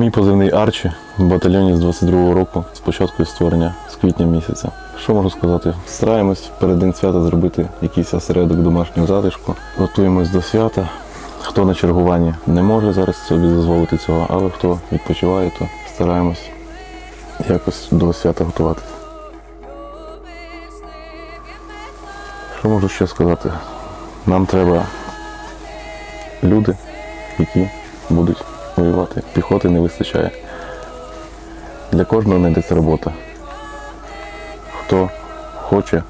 Мій позивний Арчі в батальйоні з 22-го року, з початку створення з квітня місяця. Що можу сказати? Стараємось перед день свята зробити якийсь осередок домашнього затишку. Готуємось до свята. Хто на чергуванні не може зараз собі дозволити цього, але хто відпочиває, то стараємось якось до свята готувати. Що можу ще сказати? Нам треба люди, які будуть воювати. Піхоти не вистачає. Для кожного знайдеться робота. Хто хоче,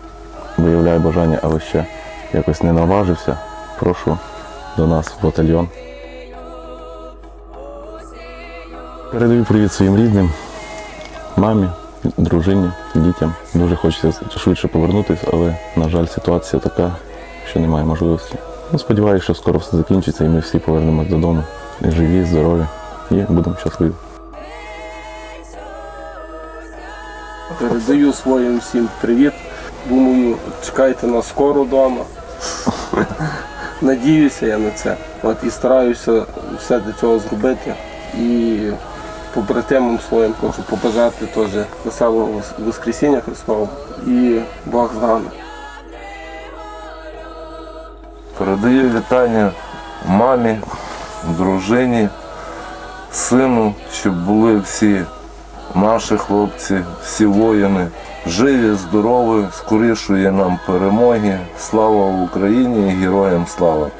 виявляє бажання, але ще якось не наважився, прошу до нас в батальйон. Передаю привіт своїм рідним, мамі, дружині, дітям. Дуже хочеться швидше повернутися, але, на жаль, ситуація така, що немає можливості. Ну, сподіваюся, що скоро все закінчиться і ми всі повернемось додому. Живі, здорові і будемо щасливі. Передаю своїм всім привіт. Думаю, чекайте нас скоро вдома. Надіюся я на це. От і стараюся все для цього зробити. І побратимам своїм хочу побажати теж веселого Воскресіння Христового і Бог з нами. Передаю вітання мамі, дружині, сину, щоб були всі наші хлопці, всі воїни живі, здорові, скорішує нам перемоги. Слава Україні і героям слава!